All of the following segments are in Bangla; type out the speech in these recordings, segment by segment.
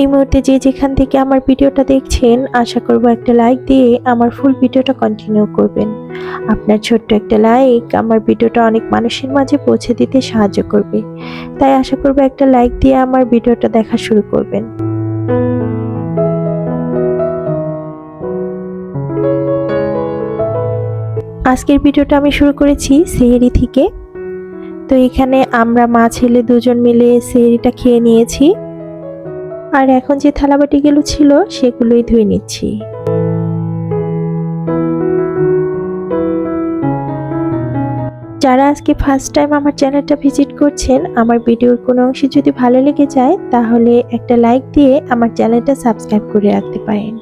এই মুহূর্তে যে যেখান থেকে আমার ভিডিওটা দেখছেন, আশা করব একটা লাইক দিয়ে আমার ফুল ভিডিওটা কন্টিনিউ করবেন। আপনার ছোট্ট একটা লাইক আমার ভিডিওটা অনেক মানুষের মাঝে পৌঁছে দিতে সাহায্য করবে। তাই আশা করব একটা লাইক দিয়ে আমার ভিডিওটা দেখা শুরু করবেন। আজকের ভিডিওটা আমি শুরু করেছি সেহেরি থেকে। তো এখানে আমরা মা ছেলে দুজন মিলে সেহেরিটা খেয়ে নিয়েছি। আর এখন যে থালাবাটিগুলো ছিল, সেগুলোই ধুয়ে নিচ্ছি। যারা আজকে ফার্স্ট টাইম আমার চ্যানেলটা ভিজিট করছেন, আমার ভিডিওর কোনো অংশ যদি ভালো লেগে যায়, তাহলে একটা লাইক দিয়ে আমার চ্যানেলটা সাবস্ক্রাইব করে রাখতে পারেন।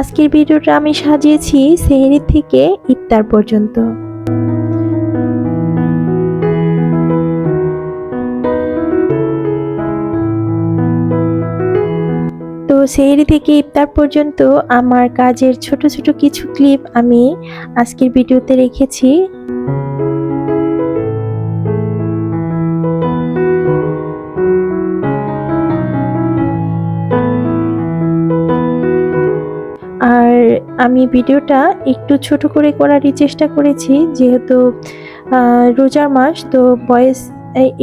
আজকের ভিডিওটা আমি সাজিয়েছি সেহেরি থেকে ইফতার পর্যন্ত। তো সেই থেকে ইফতার পর্যন্ত আমার কাজের ছোট ছোট কিছু ক্লিপ আমি আজকের ভিডিওতে রেখেছি। আমি ভিডিওটা একটু ছোট করে করারই চেষ্টা করেছি, যেহেতু রোজার মাস, তো ভয়েস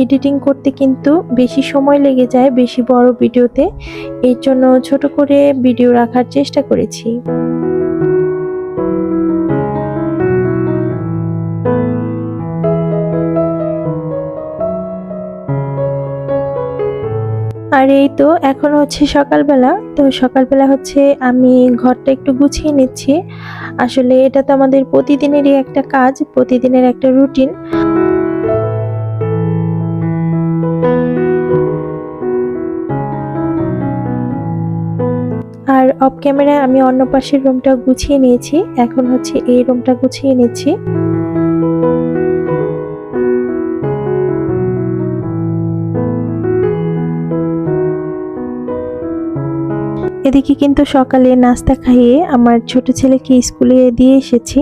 এডিটিং করতে কিন্তু বেশি সময় লেগে যায়, বেশি বড় ভিডিওতে। এর জন্য ছোট করে ভিডিও রাখার চেষ্টা করেছি। আর এই তো, এখন হচ্ছে সকালবেলা। তো সকালবেলা হচ্ছে আমি ঘরটা একটু গুছিয়ে নিচ্ছি। আসলে এটা তো আমাদের প্রতিদিনেরই একটা কাজ, প্রতিদিনের একটা রুটিন। আর অফ ক্যামেরায় আমি অন্য পাশের রুমটা গুছিয়ে নিয়েছি। এখন হচ্ছে এই রুমটা গুছিয়ে নিচ্ছি। এদিকে কিন্তু সকালে নাস্তা খাইয়ে আমার ছোট ছেলেকে স্কুলে দিয়ে এসেছি।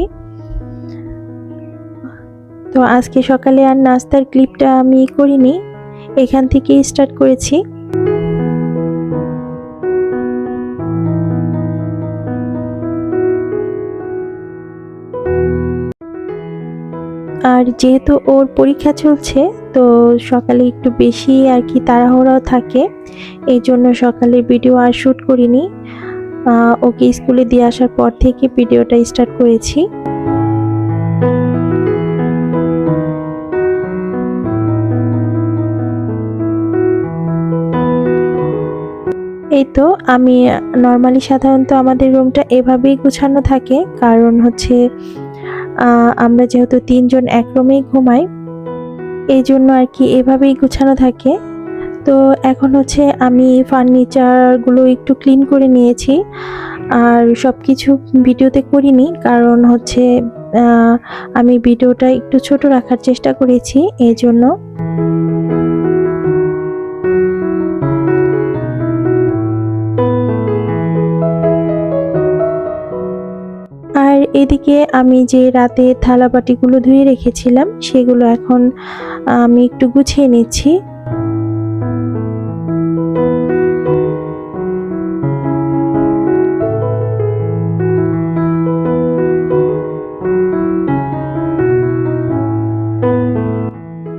তো আজকে সকালে আর নাস্তার ক্লিপটা আমি করিনি। এখান থেকে স্টার্ট করেছি। আর যেহেতু ওর পরীক্ষা চলছে, তো সকালে একটু বেশি আর কি তাড়াহুড়াও থাকে, এই জন্য সকালে ভিডিও আর শ্যুট করিনি। ওকে স্কুলে দিয়ে আসার পর থেকে ভিডিওটা স্টার্ট করেছি। এই তো আমি নর্মালি সাধারণত আমাদের রুমটা এভাবেই গুছানো থাকে, কারণ হচ্ছে আমরা যেহেতু তিনজন এক রুমেই ঘুমাই, এই জন্য আর কি এভাবেই গুছানো থাকে। তো এখন হচ্ছে আমি ফার্নিচারগুলো একটু ক্লিন করে নিয়েছি, আর সব কিছু ভিডিওতে করিনি, কারণ হচ্ছে আমি ভিডিওটা একটু ছোট রাখার চেষ্টা করেছি, এই জন্য। এদিকে আমি যে রাতে থালাবাটিগুলো ধুয়ে রেখেছিলাম, সেগুলো এখন, আমি একটু গুছিয়ে নিচ্ছি।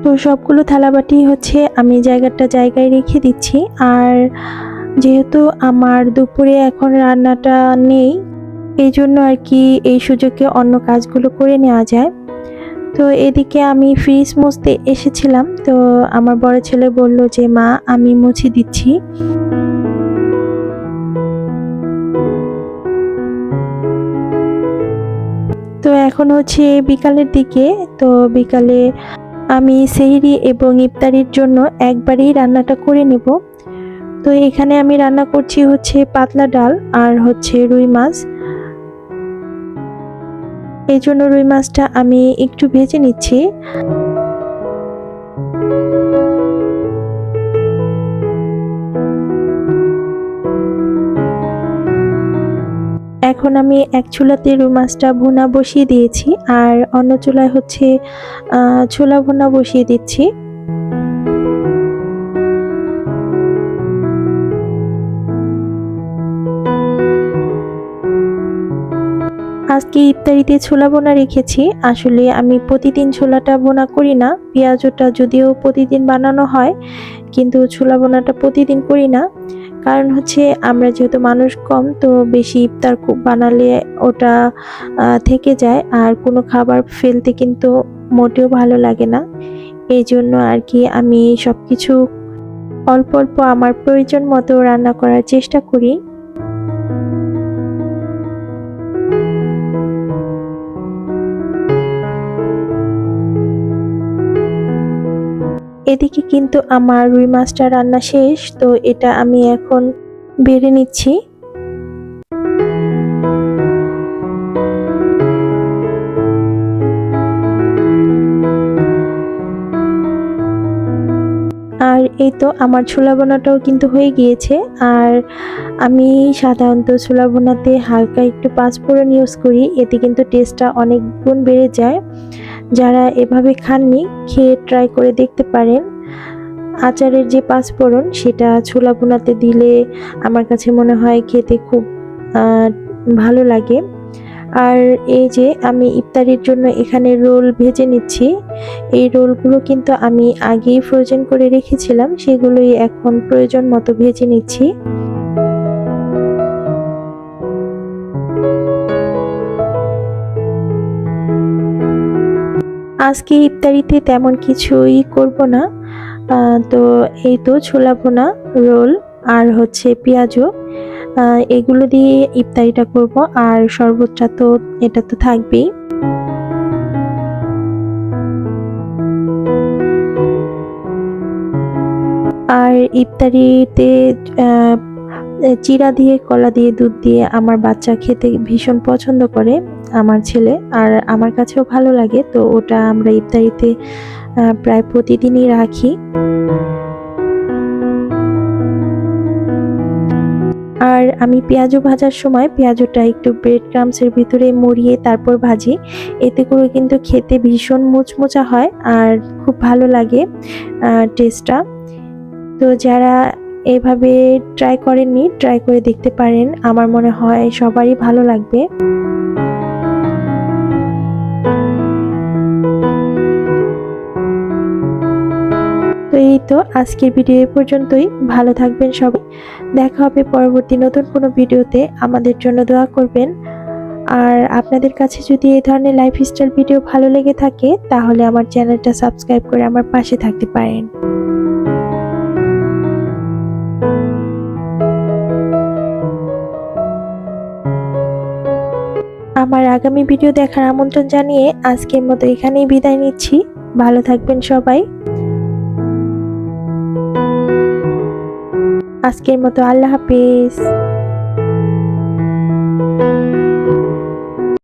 তো সবগুলো থালাবাটি হচ্ছে আমি জায়গাটা জায়গায় রেখে দিচ্ছি। আর যেহেতু আমার দুপুরে এখন রান্নাটা নেই এই জন্য আর কি এই সুযোগে অন্য কাজগুলো করে নেওয়া যায়। তো এদিকে আমি ফ্রিজ মুছতে এসেছিলাম। তো আমার বড় ছেলে বলল যে, মা, আমি মুছে দিচ্ছি। তো এখন হচ্ছে বিকালের দিকে। তো বিকালে আমি সেহরি এবং ইফতারির জন্য একবারেই রান্নাটা করে নেব। তো এখানে আমি রান্না করছি হচ্ছে পাতলা ডাল আর হচ্ছে রুই মাছ। এই জন্য রুই মাছটা আমি একটু ভেজে নিচ্ছি। এখন আমি এক চুলাতে রুই মাছটা ভুনা বসিয়ে দিয়েছি, আর অন্য চুলায় হচ্ছে ছোলা ভুনা বসিয়ে দিচ্ছি। আজকে ইফতারিতে ছোলা বোনা রেখেছি। আসলে আমি প্রতিদিন ছোলাটা বোনা করি না, পেঁয়াজটা যদিও প্রতিদিন বানানো হয়, কিন্তু ছোলা বোনাটা প্রতিদিন করি না। কারণ হচ্ছে আমরা যেহেতু মানুষ কম, তো বেশি ইফতার বানালে ওটা থেকে যায়। আর কোনো খাবার ফেলতে কিন্তু মোটেও ভালো লাগে না। এই জন্য আর কি আমি সব কিছু অল্প অল্প আমার প্রয়োজন মতো রান্না করার চেষ্টা করি। এদিকে কিন্তু আমার রুই মাছটা রান্না শেষ, তো এটা আমি এখন বেড়ে নিচ্ছি। আর এই তো আমার ছোলা বোনাটাও কিন্তু হয়ে গিয়েছে, আর আমি সাধারণত ছোলা বোনাতে হালকা একটু পাঁচফোড়ন ইউজ করি, এতে কিন্তু টেস্টটা অনেক গুণ বেড়ে যায়। যারা এভাবে খাননি, খেয়ে ট্রাই করে দেখতে পারেন। আচারের যে পাঁচফোড়ন, সেটা ছোলা বোনাতে দিলে আমার কাছে মনে হয় খেতে খুব ভালো লাগে। আর এই যে আমি ইফতারির জন্য এখানে রোল ভেজে নিচ্ছি। এই রোলগুলো কিন্তু আমি আগেই ফ্রোজেন করে রেখেছিলাম, সেগুলোই এখন প্রয়োজন মতো ভেজে নিচ্ছি। আজকে ইফতারিতে তেমন কিছুই করব না। তো এই তো ছোলা ভুনা, রোল আর হচ্ছে পেঁয়াজও। এগুলো দিয়ে ইফতারিটা করব আর শরবতটা তো এটা তো থাকবেই। আর ইফতারিতে চিড়া দিয়ে, কলা দিয়ে, দুধ দিয়ে আমার বাচ্চা খেতে ভীষণ পছন্দ করে আমার ছেলে। আর আমার কাছেও ভালো লাগে, তো ওটা আমরা ইফতারিতে প্রায় প্রতিদিনই রাখি। আর আমি পেঁয়াজও ভাজার সময় পেঁয়াজটা একটু ব্রেড ক্রামসের ভিতরে মরিয়ে তারপর ভাজি। এতে করে কিন্তু খেতে ভীষণ মুচমুচা হয় আর খুব ভালো লাগে টেস্টটা তো যারা এভাবে ট্রাই করেননি ট্রাই করে দেখতে পারেন। আমার মনে হয় সবারই ভালো লাগবে। তো এই তো আজকের ভিডিও এই পর্যন্তই। ভালো থাকবেন সবাই। দেখা হবে পরবর্তী নতুন কোনো ভিডিওতে। আমাদের জন্য দোয়া করবেন। আর আপনাদের কাছে যদি এই ধরনের লাইফস্টাইল ভিডিও ভালো লেগে থাকে, তাহলে আমার চ্যানেলটা সাবস্ক্রাইব করে আমার পাশে থাকতে পারেন। আমার আগামী ভিডিও দেখার আমন্ত্রণ জানিয়ে আজকের মতো এখানেই বিদায় নিচ্ছি। ভালো থাকবেন সবাই। আজকের মতো আল্লাহ হাফিজ।